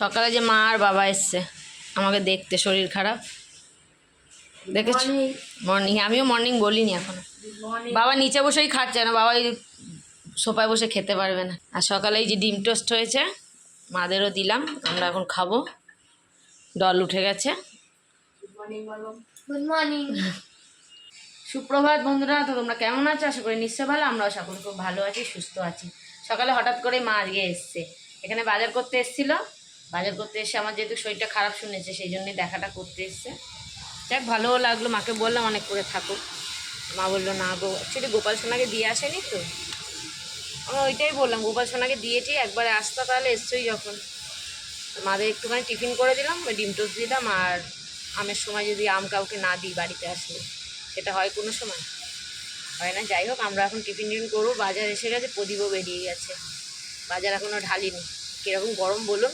সকালে যে মা আর বাবা এসছে আমাকে দেখতে শরীর খারাপ। দেখেছ? মর্নিং আমিও মর্নিং বলিনি এখনও। বাবা নিচে বসেই খাচ্ছে না বাবা সোফায় বসে খেতে পারবে না। আর সকালে যে ডিম টোস্ট হয়েছে মাদেরও দিলাম আমরা এখন খাব। ডল উঠে গেছে। গুড মর্নিং সুপ্রভাত বন্ধুরা তো তোমরা কেমন আছো? আশা করি নিশ্চয় ভালো। আমরাও সকলে খুব ভালো আছি সুস্থ আছি। সকালে হঠাৎ করে মা আজকে এসছে। এখানে বাজার করতে এসেছিল। বাজার করতে এসে আমার যেহেতু শরীরটা খারাপ শুনেছে, সেই জন্যই দেখাটা করতে এসছে। যাক ভালোও লাগল, মাকে বললাম অনেক করে থাকুক। মা বলল, না গো অ্যাকচুয়ালি গোপাল সোনাকে দিয়ে আসেনি তো? আমি ওইটাই বললাম, গোপাল সোনাকে দিয়েছি একবারে আসতা তাহলে এসছোই যখন। মাদের একটুখানি টিফিন করে দিলাম ডিম টোস্ট দিলাম, আর আমের সময় যদি আম কাউকে না দিই বাড়িতে আসলে, সেটা হয় কোনো সময়? হয় না, যাই হোক, আমরা এখন টিফিন টিফিন করব, বাজার এসে গেছে, প্রদীপও বেরিয়ে গেছে। বাজার এখনও ঢালিনি। কীরকম গরম বলুন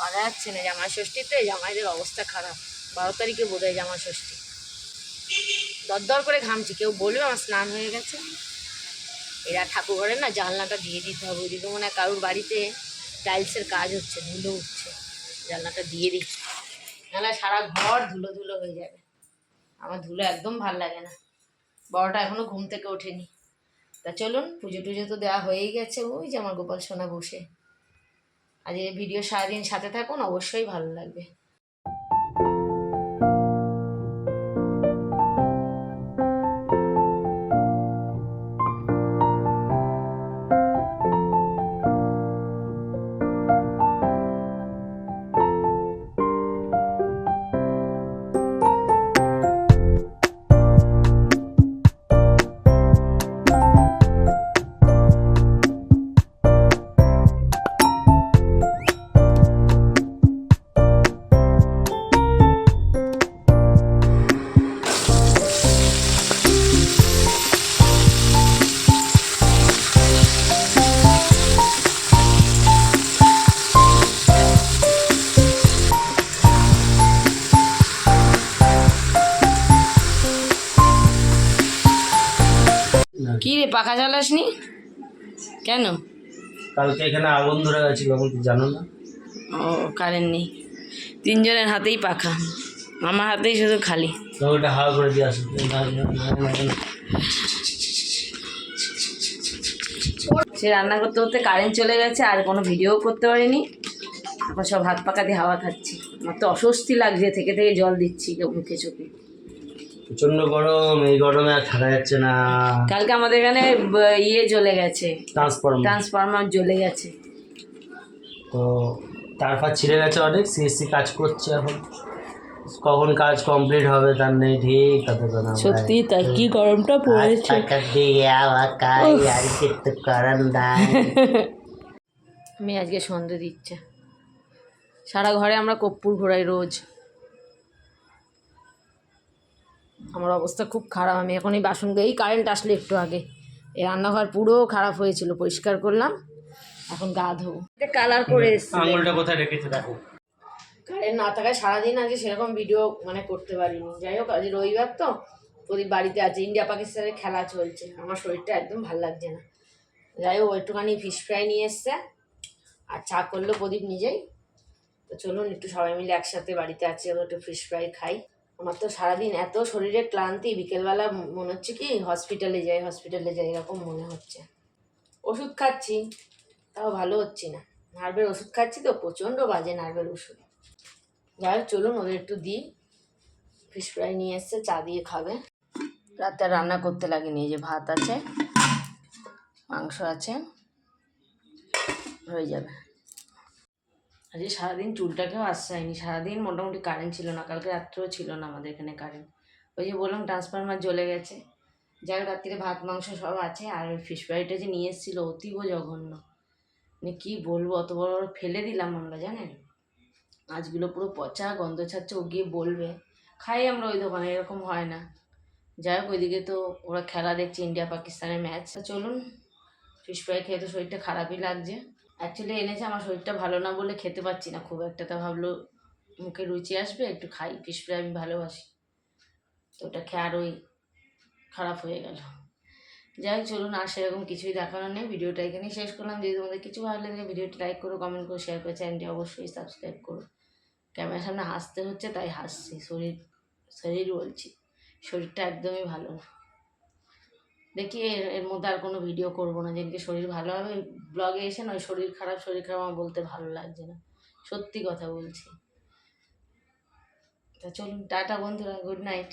পাওয়া যাচ্ছে না জামাই ষষ্ঠীতে জামাইদের অবস্থা খারাপ। বারো তারিখে বোধ হয় জামাই ষষ্ঠী। দরদর করে ঘামছি, কেউ বলবে আমার স্নান হয়ে গেছে। এরা ঠাকুর ঘরে না জানলাটা দিয়ে দিতে হবে, ওইদিকে মনে হয় কারুর বাড়িতে টাইলসের কাজ হচ্ছে, ধুলো উঠছে। জানলাটা দিয়ে দিই। নাহলে সারা ঘর ধুলো ধুলো হয়ে যাবে। আমার ধুলো একদম ভালো লাগে না। বড়টা এখনও ঘুম থেকে ওঠেনি। তা চলুন, পুজো টুজো তো দেওয়া হয়েই গেছে। ওই যে আমার গোপাল সোনা বসে। আজ এই ভিডিও সারাদিন সাথে থাকুন অবশ্যই ভালো লাগবে। কি রে পাখা চালাসনি? কেন? কালকে এখানে আগুন ধরে গেছিল এখন জানো না? ও কারেন্ট নেই। তিনজনের হাতেই পাখা। আমার হাতেই শুধু খালি। ওটা হাওয়া করে দিয়ে আসো। সে রান্না করতে করতে কারেন্ট চলে গেছে আর কোনো ভিডিও করতে পারিনি। এখন সব হাত পাকা দিয়ে হাওয়া খাচ্ছি। আমার তো অস্বস্তি লাগছে থেকে থেকে জল দিচ্ছি কেউ মুখে চোখে। প্রচণ্ড গরম এই গরমে আর থাকা যাচ্ছে না। কালকে আমাদের এখানে ইয়ে জ্বলে গেছে। ট্রান্সফর্ম ট্রান্সফরমার জ্বলে গেছে। তো তারপর ছিঁড়ে গেছে অনেক সিএসসি কাজ করছে এখন। কখন কাজ কমপ্লিট হবে তার নেই ঠিক তাতে তো না সত্যি তাই কি গরমটা পড়েছে? আমি আজকে সন্ধে দিচ্ছে। সারা ঘরে আমরা কর্পূর ঘোরাই রোজ। আমার অবস্থা খুব খারাপ। আমি এখন এই বাসন এই কারেন্ট আসলে একটু আগে। এই রান্নাঘর পুরো খারাপ হয়েছিল পরিষ্কার করলাম। এখন গা ধোবো। কালার করে আঙুলটা কোথায় রেখেছে দেখো। কারেন্ট না থাকায় সারাদিন আজকে সেরকম ভিডিও মানে করতে পারিনি। যাই হোক আজ রবিবার তো। প্রদীপ বাড়িতে আছে। ইন্ডিয়া পাকিস্তানের খেলা চলছে। আমার শরীরটা একদম ভালো লাগছে না। যাই হোক একটুখানি ফিশ ফ্রাই নিয়ে এসছে। আর চা করল প্রদীপ নিজেই। তো চলুন একটু সবাই মিলে একসাথে বাড়িতে আছে। একটু ফিশ ফ্রাই খাই। আমার তো সারাদিন এত শরীরে ক্লান্তি, বিকেলবেলা মনে হচ্ছে কি হসপিটালে যাই হসপিটালে যাই, এরকম মনে হচ্ছে। ওষুধ খাচ্ছি, তাও ভালো হচ্ছি না। নার্ভের ওষুধ খাচ্ছি তো, প্রচণ্ড বাজে নার্ভের ওষুধ। যাই হোক, চলুন, ওদের একটু দিই। ফিশ ফ্রাই নিয়ে এসছে, চা দিয়ে খাবে। রাতে রান্না করতে লাগেনি যে ভাত আছে, মাংস আছে, হয়ে যাবে। আজকে সারাদিন চুলটাকেও আশ্রয়নি সারাদিন মোটামুটি কারেন্ট ছিল না, কালকে রাত্রেও ছিল না আমাদের এখানে কারেন্ট ওই যে বললাম ট্রান্সফরমার জ্বলে গেছে যাই হোক রাত্রিরে ভাত, মাংস সব আছে, আর ওই ফিশ ফ্রাইটা যে নিয়ে এসেছিল অতীব জঘন্য। মানে কী বলব, অত বড় বড় ফেলে দিলাম আমরা, জানেন? মাছগুলো পুরো পচা, গন্ধ ছাড়ছে, ও গিয়ে বলবে, খাই আমরা ওই দোকানে, এরকম হয় না। যাই হোক, ওইদিকে তো ওরা খেলা দেখছে ইন্ডিয়া পাকিস্তানের ম্যাচ চলুন ফিশ ফ্রাই খেয়ে তো শরীরটা খারাপই লাগছে। অ্যাকচুয়ালি এনেছে, আমার শরীরটা ভালো না বলে খেতে পাচ্ছি না। খুব একটা তা ভাবলো, মুখে রুচি আসবে, একটু খাই। ফিশ ফ্রাই আমি ভালোবাসি। তো ওটা খেয়ে আরোই খারাপ হয়ে গেল। যাই হোক, চলুন, আর সেরকম কিছুই দেখানোর নেই। ভিডিওটা এখানেই শেষ করলাম। যদি তোমাদের কিছু ভালো লাগে ভিডিওটি লাইক করো কমেন্ট করো শেয়ার করো চ্যানেলটি অবশ্যই সাবস্ক্রাইব করো। ক্যামেরার সামনে হাসতে হচ্ছে, তাই হাসছি। শরীর শরীর বলছি। শরীরটা একদমই ভালো না। দেখি এর এর মধ্যে আর কোনো ভিডিও করব না। যেদিকে শরীর ভালো হবে ব্লগে এসে নয়, শরীর খারাপ শরীর খারাপ আমার বলতে ভালো লাগছে না। সত্যি কথা বলছি। তা চলুন, টাটা বন্ধুরা গুড নাইট